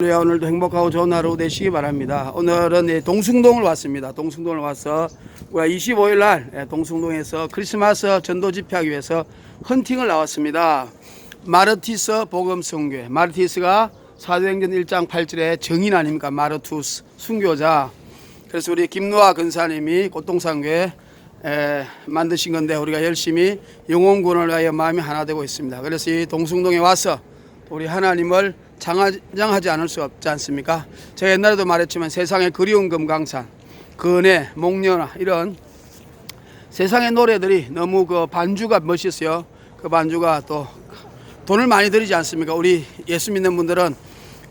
네, 오늘도 행복하고 좋은 하루 되시기 바랍니다. 오늘은 예, 동숭동을 왔습니다. 동숭동을 와서 우리가 25일 날 예, 동숭동에서 크리스마스 전도 집회하기 위해서 헌팅을 나왔습니다. 마르티스 복음 성교회. 마르티스가 사도행전 1장 8절의 정인 아닙니까? 마르투스 순교자. 그래서 우리 김노아 근사님이 꽃동산교회 에, 만드신 건데 우리가 열심히 영혼구원을 위하여 마음이 하나 되고 있습니다. 그래서 이 동숭동에 와서 우리 하나님을 장하지 않을 수 없지 않습니까? 제가 옛날에도 말했지만 세상의 그리운 금강산, 근해, 목련화 이런 세상의 노래들이 너무 그 반주가 멋있어요. 그 반주가 또 돈을 많이 들이지 않습니까? 우리 예수 믿는 분들은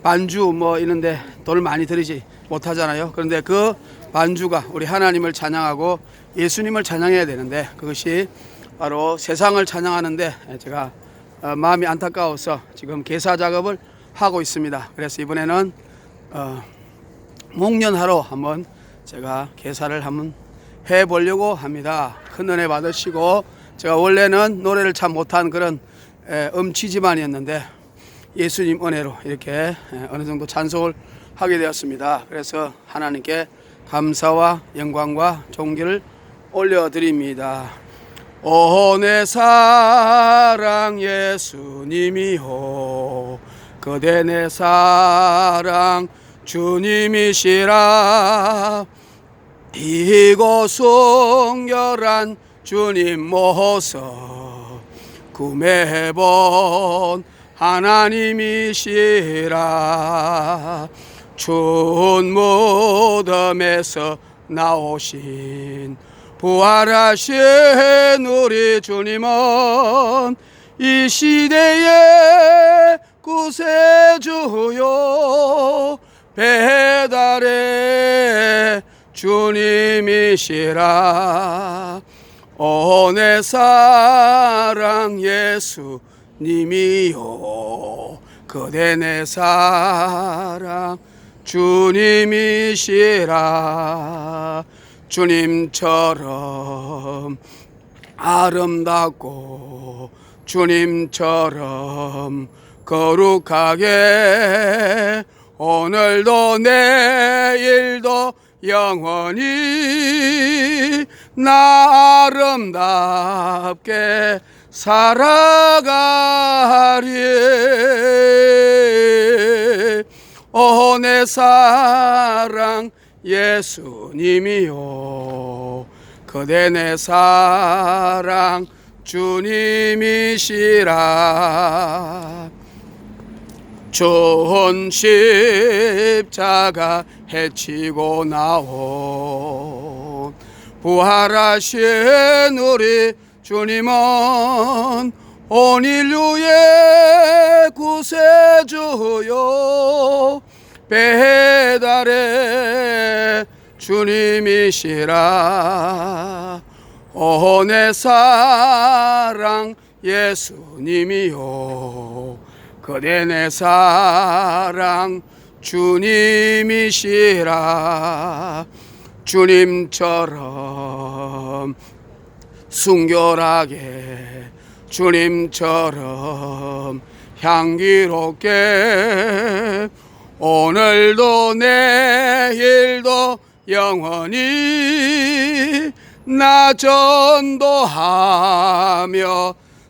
반주 뭐 이런데 돈을 많이 들이지 못하잖아요. 그런데 그 반주가 우리 하나님을 찬양하고 예수님을 찬양해야 되는데 그것이 바로 세상을 찬양하는데 제가 어, 마음이 안타까워서 지금 개사 작업을 하고 있습니다. 그래서 이번에는 어, 목련하러 한번 제가 개사를 한번 해 보려고 합니다. 큰 은혜 받으시고 제가 원래는 노래를 참 못한 그런 에, 음치 집안이었는데 예수님 은혜로 이렇게 에, 어느 정도 찬송을 하게 되었습니다. 그래서 하나님께 감사와 영광과 존귀를 올려드립니다. 오 내 사랑 예수님이요 그대 내 사랑 주님이시라. 이곳 순결한 주님 모습 구매해본 하나님이시라. 춘 무덤에서 나오신 부활하신 우리 주님은 이 시대의 구세주요 배달의 주님이시라. 오 내 사랑 예수님이요. 그대 내 사랑 주님이시라. 주님처럼 아름답고 주님처럼 거룩하게 오늘도 내일도 영원히 나 아름답게 살아가리. 오내 사랑 예수님이요. 그대 내 사랑 주님이시라 좋은 십자가 해치고 나온 부활하신 우리 주님은 온 인류의 구세주요. 배달의 주님이시라. 오내 사랑 예수님이요 그대 내 사랑 주님이시라. 주님처럼 순결하게 주님처럼 향기롭게 오늘도 내일도 영원히 나 전도하며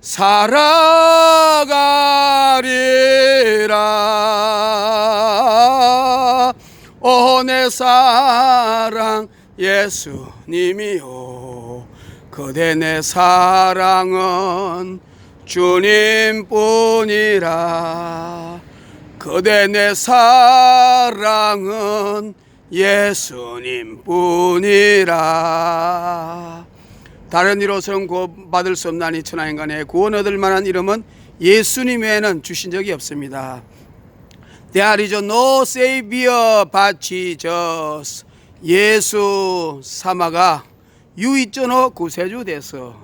살아가리라. 오 내 사랑 예수님이요. 그대 내 사랑은 주님뿐이라. 그대 내 사랑은 예수님뿐이라 다른 이로서는 구원받을 수 없나니 천하인간의 구원 얻을 만한 이름은 예수님 외에는 주신 적이 없습니다. There is no savior but Jesus. 예수 사마가 유이전호 구세주 돼서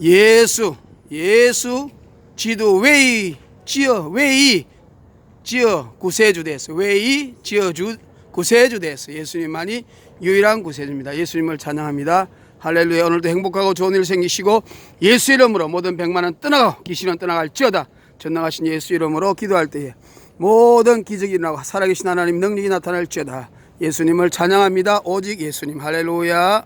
예수 예수 지도 웨이 지어 웨이 지어 구세주 됐어. 웨이 지어 주 구세주 됐어. 예수님만이 유일한 구세주입니다. 예수님을 찬양합니다. 할렐루야. 오늘도 행복하고 좋은 일 생기시고 예수 이름으로 모든 백만은 떠나고 귀신은 떠나갈지어다. 전능하신 예수 이름으로 기도할 때에 모든 기적이 일어나고 살아계신 하나님 능력이 나타날지어다 예수님을 찬양합니다 오직 예수님 할렐루야